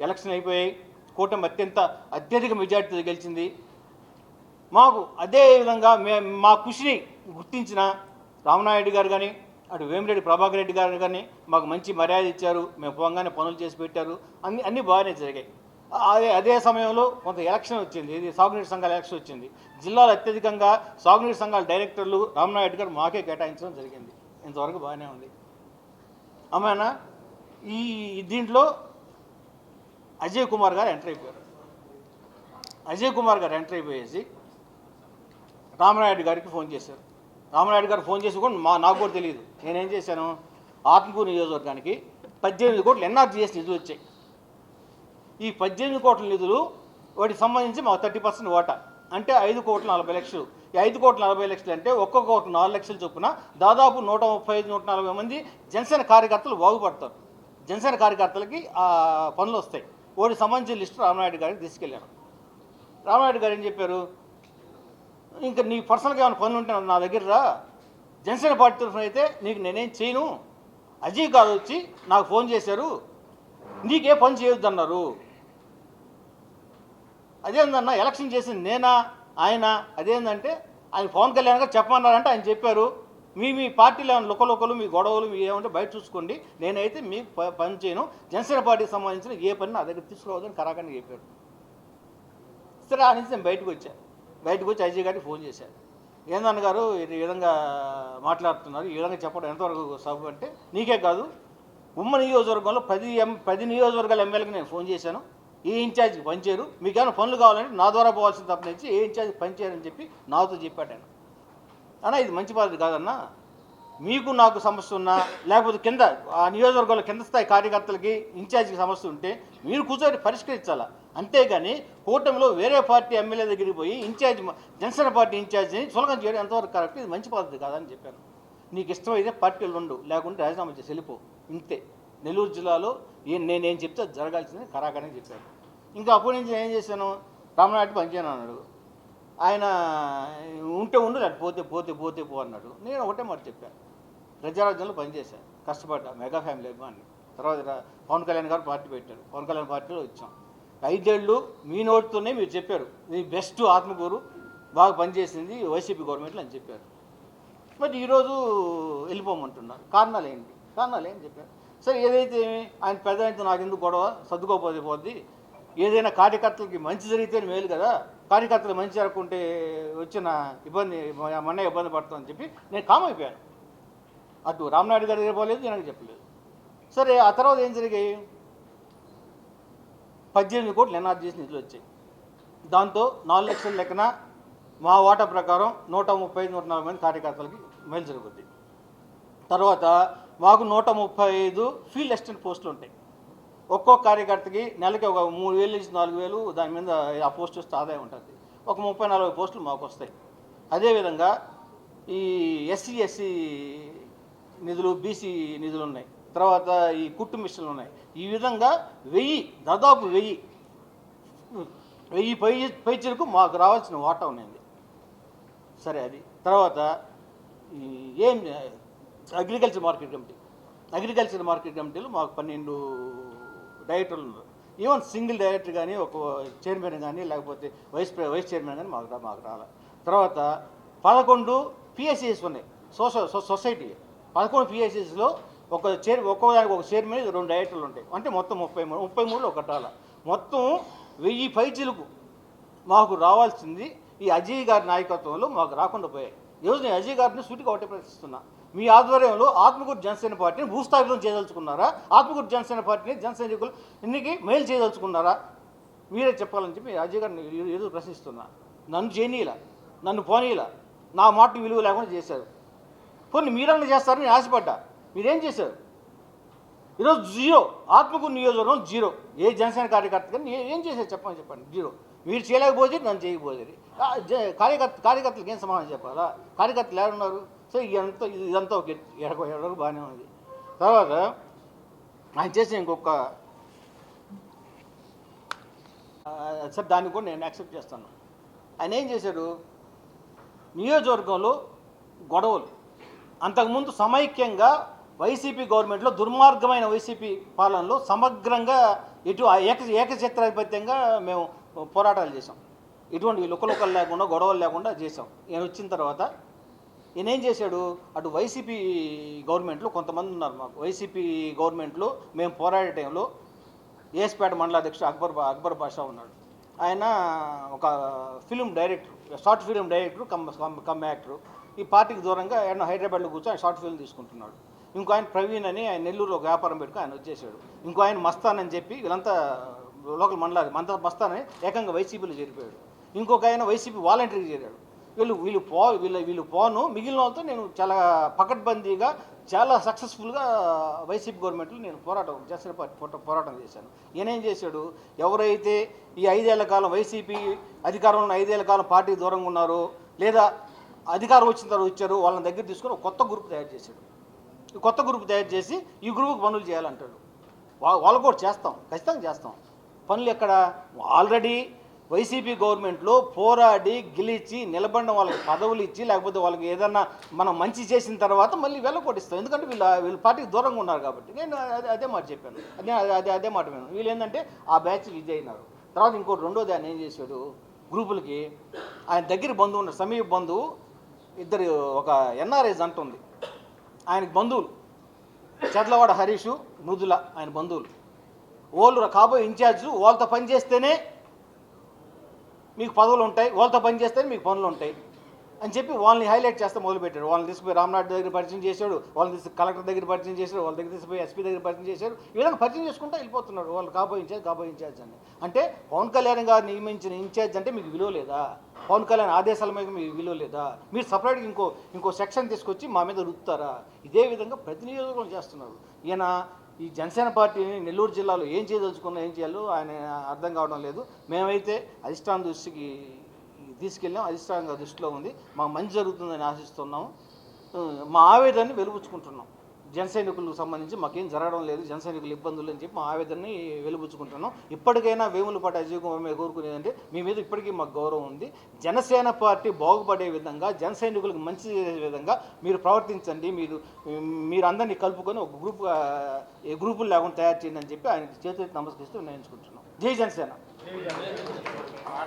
Election అయిపోయాయి. కూటమి అత్యంత అత్యధిక మెజార్టీతో గెలిచింది. మాకు అదే విధంగా మే మా కృషిని గుర్తించిన రామనాయుడు గారు కానీ అటు వేమిరెడ్డి ప్రభాకర్ రెడ్డి గారు కానీ మాకు మంచి మర్యాద ఇచ్చారు. మేము పోగానే పనులు చేసి పెట్టారు. అన్ని అన్నీ బాగానే జరిగాయి. అదే అదే సమయంలో కొంత ఎలక్షన్ వచ్చింది. ఇది సాగునీటి సంఘాల ఎలక్షన్ వచ్చింది. జిల్లాలో అత్యధికంగా సాగునీటి సంఘాల డైరెక్టర్లు రామనాయుడు గారు మాకే కేటాయించడం జరిగింది. ఇంతవరకు బాగానే ఉంది. అమ్మాయినా? ఈ దీంట్లో అజయ్ కుమార్ గారు ఎంటర్ అయిపోయారు. అజయ్ కుమార్ గారు ఎంటర్ అయిపోయేసి రామనాయుడు గారికి ఫోన్ చేశారు. రామనాయుడు గారు ఫోన్ చేసి కూడా మా నాకు కూడా తెలియదు. నేనేం చేశాను? ఆత్మకూరు నియోజకవర్గానికి పద్దెనిమిది కోట్లు ఎన్ఆర్జీఎస్ నిధులు వచ్చాయి. ఈ పద్దెనిమిది కోట్ల నిధులు వాటికి సంబంధించి మాకు థర్టీ పర్సెంట్ ఓట అంటే ఐదు కోట్ల నలభై లక్షలు. ఈ ఐదు కోట్ల నలభై లక్షలు అంటే ఒక్కొక్క కోట్ల నాలుగు లక్షలు చొప్పున దాదాపు నూట ముప్పై ఐదు నూట నలభై మంది జనసేన కార్యకర్తలు బాగుపడతారు. జనసేన కార్యకర్తలకి పనులు వస్తాయి. వాటికి సంబంధించిన లిస్టు రామనాయుడు గారికి తీసుకెళ్ళాను. రామనాయుడు గారు ఏం చెప్పారు? ఇంకా నీ పర్సనల్గా ఏమైనా పనులు ఉంటే నా దగ్గర రా. జనసేన పార్టీ తరఫున అయితే నీకు నేనేం చేయను. అజయ్ గారు వచ్చి నాకు ఫోన్ చేశారు. నీకే పని చేయొద్దు అన్నారు అదేందన్నా ఎలక్షన్ చేసింది నేనా ఆయన? అదేందంటే ఆయన పవన్ కళ్యాణ్ గారు చెప్పమన్నారంటే ఆయన చెప్పారు. మీ మీ పార్టీలో లుకలుకలు మీ గొడవలు మీ ఏమంటే బయట చూసుకోండి. నేనైతే మీకు ప- పని చేయను. జనసేన పార్టీకి సంబంధించిన ఏ పని నా దగ్గర తీసుకురావద్దని కరాకండి చెప్పాడు సరే ఆ నుంచి నేను బయటకు వచ్చాను బయటకు వచ్చి అజయ్ గారికి ఫోన్ చేశాను ఏందన్న గారు ఇది ఈ విధంగా మాట్లాడుతున్నారు. ఈ విధంగా చెప్పడం ఎంతవరకు సబ్ అంటే నీకే కాదు. ఉమ్మ నియోజకవర్గంలో పది ఎం పది నియోజకవర్గాల ఎమ్మెల్యేకి నేను ఫోన్ చేశాను. ఏ ఇన్ఛార్జ్కి పనిచేయరు మీకు ఏమైనా పనులు కావాలంటే నా ద్వారా పోవాల్సిన తప్ప ఏ ఇన్ఛార్జికి పనిచేయరని చెప్పి నాతో చెప్పాడు అన్న ఇది మంచి పద్ధతి కాదన్నా. మీకు నాకు సమస్య ఉన్నా లేకపోతే కింద ఆ నియోజకవర్గంలో కింద స్థాయి కార్యకర్తలకి ఇన్ఛార్జికి సమస్య ఉంటే మీరు కూర్చొని పరిష్కరించాలా? అంతేగాని కూటమిలో వేరే పార్టీ ఎమ్మెల్యే దగ్గరికి పోయి ఇన్ఛార్జ్ జనసేన పార్టీ ఇన్ఛార్జిని సులభం చేయడం ఎంతవరకు కరెక్ట్? ఇది మంచి పద్ధతి కాదని చెప్పాను. నీకు ఇష్టమైతే పార్టీలు ఉండు లేకుంటే రాజీనామా చేసి వెళ్ళిపో. ఇంతే. నెల్లూరు జిల్లాలో ఏ నేనేం చెప్తే జరగాల్సింది కరాకనే చెప్పాను. ఇంకా అప్పటి నుంచి నేను ఏం చేశాను? రామనాయుడు పనిచేయను అన్నాడు. ఆయన ఉంటే ఉండు లేకపోతే పోతే పోతే పోతే పో అన్నాడు. నేను ఒకటే మాట చెప్పాను ప్రజారాజ్యంలో పనిచేశాను కష్టపడ్డా. మెగా ఫ్యామిలీ అభిమాని తర్వాత పవన్ కళ్యాణ్ గారు పార్టీ పెట్టారు పవన్ కళ్యాణ్ పార్టీలో వచ్చాం. ఐదేళ్ళు మీ నోటితోనే మీరు చెప్పారు. మీ బెస్ట్ ఆత్మకూరు బాగా పనిచేసింది వైసీపీ గవర్నమెంట్లో అని చెప్పారు. మరి ఈరోజు వెళ్ళిపోమంటున్నారు. కారణాలు ఏంటి? కారణాలు ఏంటి చెప్పారు? సరే ఏదైతే ఆయన పెద్ద ఆయనతో నాకు ఎందుకు గొడవ? సర్దుకోపోతే పోద్ది. ఏదైనా కార్యకర్తలకి మంచి జరిగితే మేలు కదా. కార్యకర్తలు మంచి జరగకుంటే వచ్చిన ఇబ్బంది మొన్న ఇబ్బంది పడుతుందని చెప్పి నేను కామ్ అయిపోయాను. అటు రామనాయుడు గారి దగ్గర పోలేదు నేను చెప్పలేదు. సరే ఆ తర్వాత ఏం జరిగాయి? పద్దెనిమిది కోట్లు ఎన్ఆర్జీఎస్ నిధులు వచ్చాయి. దాంతో నాలుగు లక్షల లెక్కన మా వాటా ప్రకారం నూట ముప్పై ఐదు నూట నలభై మంది కార్యకర్తలకి మేలు జరుగుద్ది. తర్వాత మాకు నూట ముప్పై ఐదు ఫీల్డ్ అసిస్టెంట్ పోస్టులు ఉంటాయి. ఒక్కో కార్యకర్తకి నెలకి ఒక మూడు వేలు నుంచి నాలుగు వేలు దాని మీద ఆ పోస్ట్ వస్తే ఆదాయం ఉంటుంది. ఒక ముప్పై నలభై పోస్టులు మాకు వస్తాయి. అదేవిధంగా ఈ ఎస్సీ ఎస్సీ నిధులు బీసీ నిధులు ఉన్నాయి. తర్వాత ఈ కుట్టు మిషన్లు ఉన్నాయి. ఈ విధంగా వెయ్యి దాదాపు వెయ్యి వెయ్యి పై పైచలకు మాకు రావాల్సిన వాటా ఉన్నది. సరే అది. తర్వాత ఈ ఏం agriculture market committee. Agriculture market కమిటీలో మాకు పన్నెండు డైరెక్టర్లు ఉన్నారు. ఈవెన్ సింగిల్ డైరెక్టర్ కానీ ఒక చైర్మన్ కానీ లేకపోతే వైస్ వైస్ చైర్మన్ కానీ మాకు మాకు రాలేదు తర్వాత పదకొండు పిఎస్సిస్ ఉన్నాయి. సోషల్ సో- సొసైటీ. పదకొండు పిఎస్సిస్లో ఒక చైర్ ఒక్కో దానికి ఒక చైర్మన్ రెండు డైరెక్టర్లు ఉంటాయి. అంటే మొత్తం ముప్పై మూడు ముప్పై మూడులో ఒక రాల. మొత్తం వెయ్యి పైచీలకు మాకు రావాల్సింది ఈ అజయ్ గారి నాయకత్వంలో మాకు రాకుండా పోయాయి. ఈరోజు నేను అజయ్ గారిని సూటిగా ఒకటే ప్రశ్నిస్తున్నా. మీ ఆధ్వర్యంలో ఆత్మకూరు జనసేన పార్టీని భూస్థాపితం చేయదలుచుకున్నారా? ఆత్మకూరు జనసేన పార్టీని జనసైనికులు ఇన్నికి మేలు చేయదలుచుకున్నారా? మీరే చెప్పాలని చెప్పి అజయ్ గారిని ఏదో ప్రశ్నిస్తున్నా. నన్ను చేయనీలా నన్ను పోనీలా నా మాట విలువ లేకుండా చేశారు. కొన్ని మీరన్నా చేస్తారని ఆశపడ్డా? మీరేం చేశారు? ఈరోజు జీరో ఆత్మకూరు నియోజకవర్గం జీరో. ఏ జనసేన కార్యకర్త కానీ ఏం చేశారు చెప్పమని చెప్పండి. జీరో. మీరు చేయలేకపోతే నన్ను చేయకపోతే. కార్యకర్త కార్యకర్తలకు ఏం సమాధానం చెప్పాలా? కార్యకర్తలు ఎవరున్నారు? సో ఇదంతా ఇదంతా ఒక ఎడక ఎడకు బాగానే ఉంది. తర్వాత ఆయన చేసిన ఇంకొక సార్ దాన్ని కూడా నేను యాక్సెప్ట్ చేస్తాను. ఆయన ఏం చేశాడు? నియోజకవర్గంలో గొడవలు. అంతకుముందు సమైక్యంగా వైసీపీ గవర్నమెంట్లో దుర్మార్గమైన వైసీపీ పాలనలో సమగ్రంగా ఇటు ఏక ఏకచిత్రాధిపత్యంగా మేము పోరాటాలు చేసాం ఇటువంటి లుకలుకలు లేకుండా గొడవలు లేకుండా చేసాం ఈయన వచ్చిన తర్వాత ఈయన ఏం చేశాడు? అటు వైసీపీ గవర్నమెంట్లో కొంతమంది ఉన్నారు మాకు. వైసీపీ గవర్నమెంట్లో మేము పోరాడే టైంలో ఏస్పేట మండలాధ్యక్షుడు అక్బర్ అక్బర్ బాషా ఉన్నాడు. ఆయన ఒక film director short film director cum cum cum actor. ఈ పార్టీకి దూరంగా ఆయన హైదరాబాద్లో కూర్చొని షార్ట్ ఫిల్మ్ తీసుకుంటున్నాడు. ఇంకో ఆయన ప్రవీణ్ అని ఆయన నెల్లూరులో ఒక వ్యాపారం పెట్టుకుని ఆయన వచ్చేసాడు ఇంకో ఆయన మస్తాన్ అని చెప్పి వీళ్ళంతా లోకల్ మండలాది మంత మస్తాన్ అని ఏకంగా వైసీపీలో చేరిపోయాడు. ఇంకొక ఆయన వైసీపీ వాలంటీర్కి చేరాడు. వీళ్ళు వీళ్ళు పో వీళ్ళు వీళ్ళు పోను. మిగిలిన వాళ్ళతో నేను చాలా పకడ్బందీగా చాలా సక్సెస్ఫుల్గా వైసీపీ గవర్నమెంట్లో నేను పోరాటం జనసేన పార్టీ పోట- పోరాటం చేశాను. ఈయనేం చేశాడు? ఎవరైతే ఈ ఐదేళ్ళ కాలం వైసీపీ అధికారంలో ఉన్న ఐదేళ్ళ కాలం పార్టీ దూరంగా ఉన్నారో లేదా అధికారం వచ్చిన తర్వాత వచ్చారు వాళ్ళని దగ్గర తీసుకొని కొత్త గ్రూప్ తయారు చేశాడు. ఈ కొత్త గ్రూప్ తయారు చేసి ఈ గ్రూప్కి పనులు చేయాలంటాడు. వాళ్ళు కూడా చేస్తాం. ఖచ్చితంగా చేస్తాం. పనులు ఎక్కడ? ఆల్రెడీ వైసీపీ గవర్నమెంట్లో పోరాడి గెలిచి నిలబడిన వాళ్ళకి పదవులు ఇచ్చి లేకపోతే వాళ్ళకి ఏదన్నా మనం మంచి చేసిన తర్వాత మళ్ళీ వెళ్ళకొట్టిస్తాం ఎందుకంటే వీళ్ళు వీళ్ళు పార్టీకి దూరంగా ఉన్నారు కాబట్టి. నేను అదే అదే మాట చెప్పాను. అదే అదే అదే మాట విన్నాను. వీళ్ళు ఏంటంటే ఆ బ్యాచ్ విజయ్ అయినారు తర్వాత ఇంకోటి రెండోది ఆయన ఏం చేశాడు? గ్రూపులకి ఆయన దగ్గర బంధువు ఉన్నారు. సమీప బంధువు ఇద్దరు ఒక ఎన్ఆర్ఐ జంట ఉంది. ఆయనకి బంధువులు. చెట్లవాడ హరీషు మృదుల ఆయన బంధువులు. వాళ్ళు కాబోయే ఇన్ఛార్జ్ వాళ్ళతో పని చేస్తేనే మీకు పదవులు ఉంటాయి వాళ్ళతో పని చేస్తేనే మీకు పనులు ఉంటాయి అని చెప్పి వాళ్ళని హైలైట్ చేస్తే మొదలుపెట్టాడు వాళ్ళని తీసుకుపోయి రామ్నాథ్ దగ్గర పరిచయం చేశాడు వాళ్ళని తీసుకు కలెక్టర్ దగ్గర పరిచయం చేశాడు వాళ్ళ దగ్గర తీసుకుపోయి ఎస్పీ దగ్గర పరిచయం చేశాడు. ఈ విధంగా పరిచయం చేసుకుంటూ వెళ్ళిపోతున్నాడు వాళ్ళు కాబోయించారు ఇన్ఛార్జ్ ఇన్ఛార్జ్ అని. అంటే పవన్ కళ్యాణ్ గారు నియమించిన ఇన్ఛార్జ్ అంటే మీకు విలువ లేదా? పవన్ కళ్యాణ్ ఆదేశాల మీద మీకు విలువ లేదా? మీరు సపరేట్గా ఇంకో ఇంకో సెక్షన్ తీసుకొచ్చి మా మీద రుత్తారా ఇదే విధంగా ప్రతి నియోజకవర్గం చేస్తున్నారు. ఈయన ఈ జనసేన పార్టీని నెల్లూరు జిల్లాలో ఏం చేయదలుచుకున్నా ఏం చేయాలో ఆయన అర్థం కావడం లేదు. మేమైతే అధిష్టాన దృష్టికి తీసుకెళ్ళాం. అధిష్టానంగా దృష్టిలో ఉంది. మాకు మంచి జరుగుతుందని ఆశిస్తున్నాము. మా ఆవేదాన్ని వెలుపుచ్చుకుంటున్నాం. జనసైనికులకు సంబంధించి మాకేం జరగడం లేదు జనసైనికులు ఇబ్బందులు అని చెప్పి మా ఆవేదనని వెలుబుచ్చుకుంటున్నాం. ఇప్పటికైనా వేములపాటి అజయ్ కుమార్ మీద కోరుకునేదంటే మీ మీద ఇప్పటికీ మాకు గౌరవం ఉంది. జనసేన పార్టీ బాగుపడే విధంగా జనసైనికులకు మంచి చేసే విధంగా మీరు ప్రవర్తించండి. మీరు మీరు అందరినీ కలుపుకొని ఒక గ్రూప్ ఏ గ్రూపులు లేకుండా తయారు చేయండి అని చెప్పి ఆయన చేతులెత్తి నమస్కరిస్తూ నిర్ణయించుకుంటున్నాం. జై జనసేన.